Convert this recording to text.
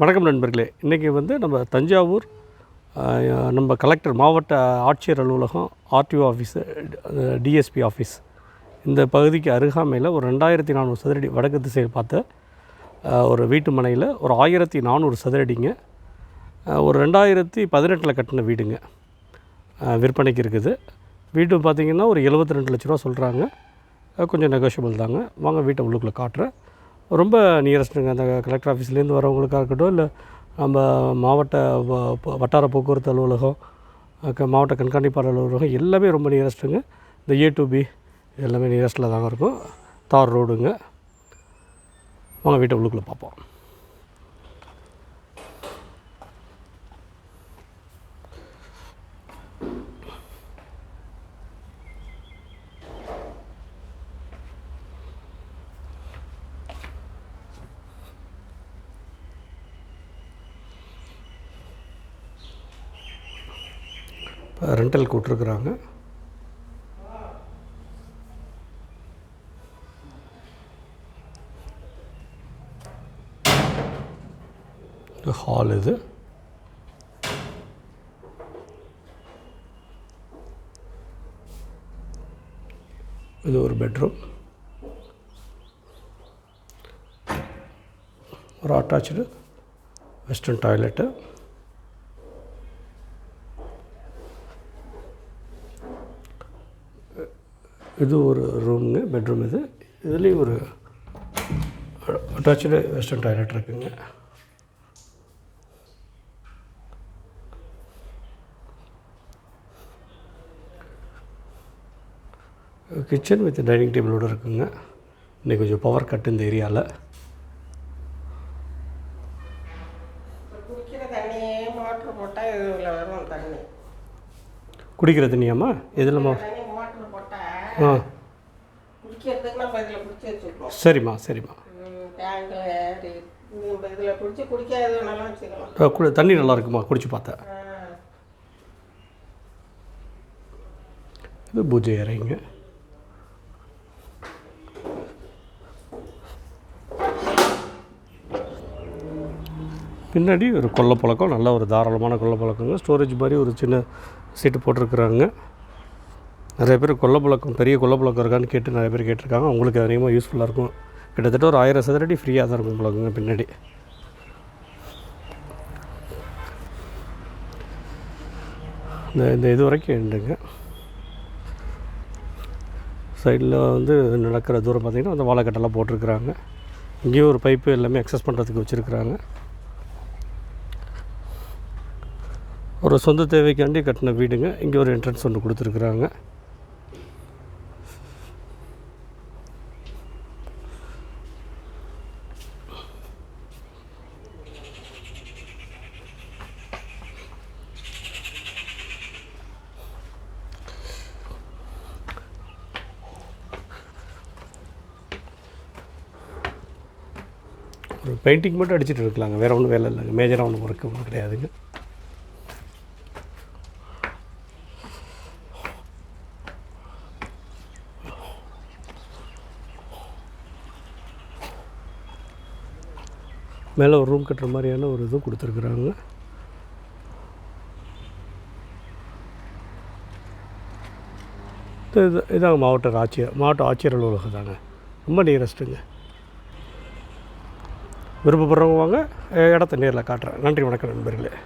வணக்கம் நண்பர்களே. இன்றைக்கி வந்து நம்ம தஞ்சாவூர் நம்ம கலெக்டர் மாவட்ட ஆட்சியர் அலுவலகம் ஆர்டிஓ ஆஃபீஸு டிஎஸ்பி ஆஃபீஸ். இந்த பகுதிக்கு அருகாமையில் ஒரு ரெண்டாயிரத்தி நானூறு சதுரடி வடக்கு திசையில் பார்த்த ஒரு வீட்டு மனையில் ஒரு ஆயிரத்தி நானூறு சதுரடிங்க ஒரு ரெண்டாயிரத்தி பதினெட்டில் கட்டின வீடுங்க விற்பனைக்கு இருக்குது. வீடு பார்த்திங்கன்னா ஒரு 72 ரெண்டு லட்ச ரூபா சொல்கிறாங்க கொஞ்சம் நெகோஷியபிள் தாங்க. வாங்க வீட்டை உள்ளுக்குள்ளே காட்டுறேன். ரொம்ப நியரஸ்ட்டுங்க அந்த கலெக்டர் ஆஃபீஸ்லேருந்து வரவங்களுக்காக இருக்கட்டும் இல்லை நம்ம மாவட்ட வ- வட்டார போக்குவரத்து அலுவலகம் மாவட்ட கண்காணிப்பாளர் அலுவலகம் எல்லாமே ரொம்ப நியரஸ்ட்டுங்க இந்த ஏ டு பி எல்லாமே நியரஸ்ட்டில் தாங்க இருக்கும். தார் ரோடுங்க. வாங்க வீட்டை உள்ளுக்குள்ளே பார்ப்போம். இப்போ ரெண்டல் கூட்டிருக்குறாங்க ஹால் இது. இது ஒரு பெட்ரூம் ஒரு அட்டாச்சு வெஸ்டர்ன் டாய்லெட்டு இது ஒரு ரூமுங்க பெட்ரூம் இது. இதுலேயும் ஒரு அட்டாச்சு வெஸ்டர்ன் டாய்லெட் இருக்குங்க. கிச்சன் வித் டைனிங் டேபிளோடு இருக்குங்க. இன்னைக்கு கொஞ்சம் பவர் கட் இந்த ஏரியாவில் குடிக்கிற தண்ணியாம்மா? எதுலம்மா? ஆ. குடிக்கிறதுக்கு நம்ம இதில் பிடிச்சி வச்சுக்கணும். சரிம்மா சரிம்மா. டேங்கில் இதில் பிடிச்சி குடிக்காத வச்சுக்கலாம். தண்ணி நல்லா இருக்குமா? குடிச்சு பார்த்தேன் இது பூஜை அறைங்க. பின்னாடி ஒரு கொல்லைப்பழக்கம் நல்ல ஒரு தாராளமான கொல்லைப்பழக்கங்க ஸ்டோரேஜ் மாதிரி ஒரு சின்ன சீட்டு போட்டிருக்குறாங்க. நிறைய பேர் கொல்லப்பழக்கம் பெரிய கொல்லப்பழக்கம் இருக்கான்னு கேட்டு நிறைய பேர் கேட்டிருக்காங்க. அவங்களுக்கு அதிகமாக யூஸ்ஃபுல்லாக இருக்கும். கிட்டத்தட்ட ஒரு ஆயிரம் சதுரடி ஃப்ரீயாக தான் இருக்கும் பழக்கங்க பின்னாடி. இந்த இந்த இது வரைக்கும் உண்டுங்க சைடில் வந்து நடக்கிற தூரம் பார்த்திங்கன்னா அந்த வாழைக்கட்டெல்லாம் போட்டிருக்கிறாங்க. இங்கேயும் ஒரு பைப்பு எல்லாமே அக்சஸ் பண்ணுறதுக்கு வச்சுருக்குறாங்க. ஒரு சொந்த தேவைக்காண்டி கட்டின வீடுங்க. இங்கே ஒரு என்ட்ரன்ஸ் ஒன்று கொடுத்துருக்குறாங்க. பெயிண்டிங் மட்டும் அடிச்சுட்டு இருக்கலாங்க வேறு ஒன்றும் வேலை இல்லைங்க மேஜராக ஒன்றும் ஒர்க்கு ஒன்றும் கிடையாதுங்க. மேலே ஒரு ரூம் கட்டுற மாதிரியான ஒரு இதுவும் கொடுத்துருக்குறாங்க. இது இது- இதாங்க மாவட்ட ஆட்சியர் மாவட்ட ஆட்சியர் அலுவலகம் தாங்க. ரொம்ப நியரஸ்ட்டுங்க விருப்பப்படுறவங்க இடத்த நேரில் காட்டுறேன். நன்றி வணக்கம் நண்பர்களே.